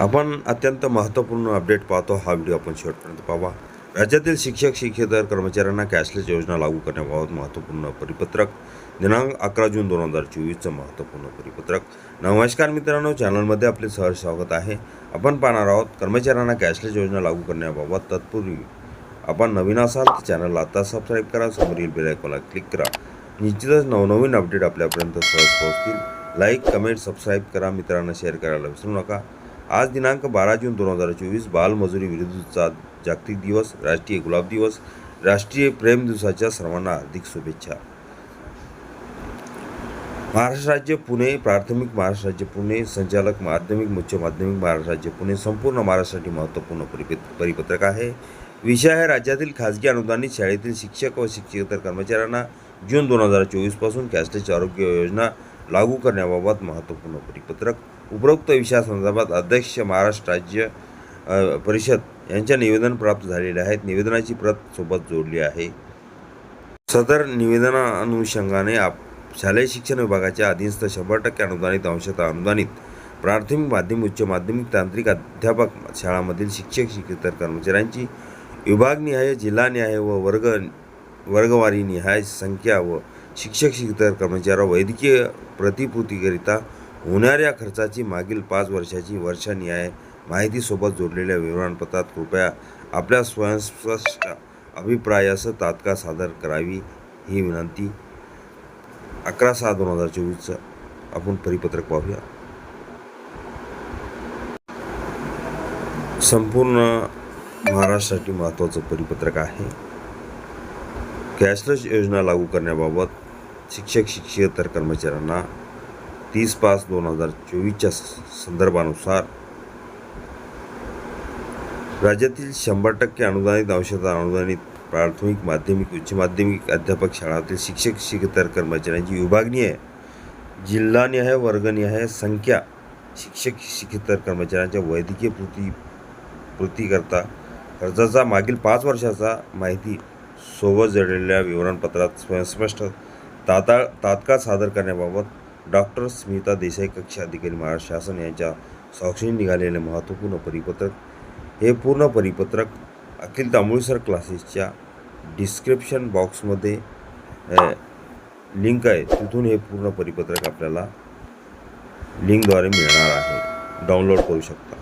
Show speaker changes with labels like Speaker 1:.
Speaker 1: आपण अत्यंत महत्त्वपूर्ण अपडेट पाहतो. हा व्हिडिओ आपण शेवटपर्यंत पाहावा. राज्यातील शिक्षक शिक्षेतर कर्मचाऱ्यांना कॅशलेस योजना लागू करण्याबाबत महत्त्वपूर्ण परिपत्रक. दिनांक अकरा जून दोन हजार चोवीसचं महत्त्वपूर्ण परिपत्रक. नमस्कार मित्रांनो चॅनलमध्ये आपले सहज स्वागत आहे. आपण पाहणार आहोत कर्मचाऱ्यांना कॅशलेस योजना लागू करण्याबाबत तत्पूर्वी आपण नवीन असाल तर चॅनलला आता सबस्क्राईब करा. समोरील बेलायकॉनला क्लिक करा. निश्चितच नवनवीन अपडेट आपल्यापर्यंत सहज पोहोचतील. लाईक कमेंट सबस्क्राईब करा. मित्रांना शेअर करायला विसरू नका. आज दिनांक बारा जून दोन हजार चोवीस बालमजुरी विरुद्धचा जागतिक दिवस राष्ट्रीय गुलाब दिवस राष्ट्रीय प्रेम दिवसाच्या सर्वांना हार्दिक शुभेच्छा. महाराष्ट्र राज्य पुणे प्राथमिक महाराष्ट्र राज्य पुणे संचालक माध्यमिक उच्च माध्यमिक महाराष्ट्र राज्य पुणे संपूर्ण महाराष्ट्रासाठी महत्त्वपूर्ण परिपत परिपत्रक आहे. विषय आहे राज्यातील खाजगी अनुदानित शाळेतील शिक्षक व शिक्षकेतर कर्मचाऱ्यांना जून दोन हजार चोवीसपासून कॅशलेस आरोग्य योजना लागू करण्याबाबत महत्त्वपूर्ण परिपत्रक. उपरोक्त विषयासंदर्भात अध्यक्ष महाराष्ट्र राज्य परिषद यांच्या निवेदन प्राप्त झालेले आहेत. निवेदनाची प्रत सोबत जोडली आहे. सदर निवेदनानुषंगाने आप शालेय शिक्षण विभागाच्या अधीनस्थ शंभर टक्के अनुदानित अंशतः अनुदानित प्राथमिक माध्यमिक उच्च माध्यमिक तांत्रिक अध्यापक शाळांमधील शिक्षक शिक्षकेतर कर्मचाऱ्यांची विभागनिहाय जिल्हानिहाय व वर्ग वर्गवारीनिहाय संख्या व शिक्षक शिक्षकेतर कर्मचाऱ्या म्हणजे वैद्यकीय प्रतिपूर्तीकरिता होणाऱ्या खर्चाची मागील पाच वर्षाची वर्षानिहाय माहितीसोबत जोडलेल्या विवरणपत्रात कृपया आपल्या स्वयंस्पष्ट अभिप्रायासह तात्काळ सादर करावी ही विनंती. अकरा सहा दोन हजार चोवीसचं आपण परिपत्रक पाहूया. संपूर्ण महाराष्ट्रासाठी महत्त्वाचं परिपत्रक आहे. कॅशलेस योजना लागू करण्याबाबत शिक्षक शिक्षकेतर कर्मचाऱ्यांना तीस पाच दोन हजार चोवीसच्या संदर्भानुसार राज्यातील शंभर टक्के अनुदानित अंशतः अनुदानित प्राथमिक माध्यमिक उच्च माध्यमिक अध्यापक शाळातील शिक्षक शिक्षकेतर कर्मचाऱ्यांची विभागणी आहे. जिल्हानिहाय वर्गनिहाय संख्या शिक्षक शिक्षकेतर कर्मचाऱ्यांच्या वैद्यकीय कृती कृतीकरता खर्चाचा मागील पाच वर्षाचा माहिती सोबत जडलेल्या विवरणपत्रात स्वयंस्पष्ट ताताळ तात्काळ सादर करण्याबाबत डॉक्टर स्मिता देसाई कक्ष अधिकारी महाराष्ट्र शासन यांच्या साक्षीने निघालेले महत्त्वपूर्ण परिपत्रक हे पूर्ण परिपत्रक अखिल तांबुळसर क्लासेसच्या डिस्क्रिप्शन बॉक्समध्ये लिंक आहे. तिथून हे पूर्ण परिपत्रक आपल्याला लिंकद्वारे मिळणार आहे. डाउनलोड करू शकता.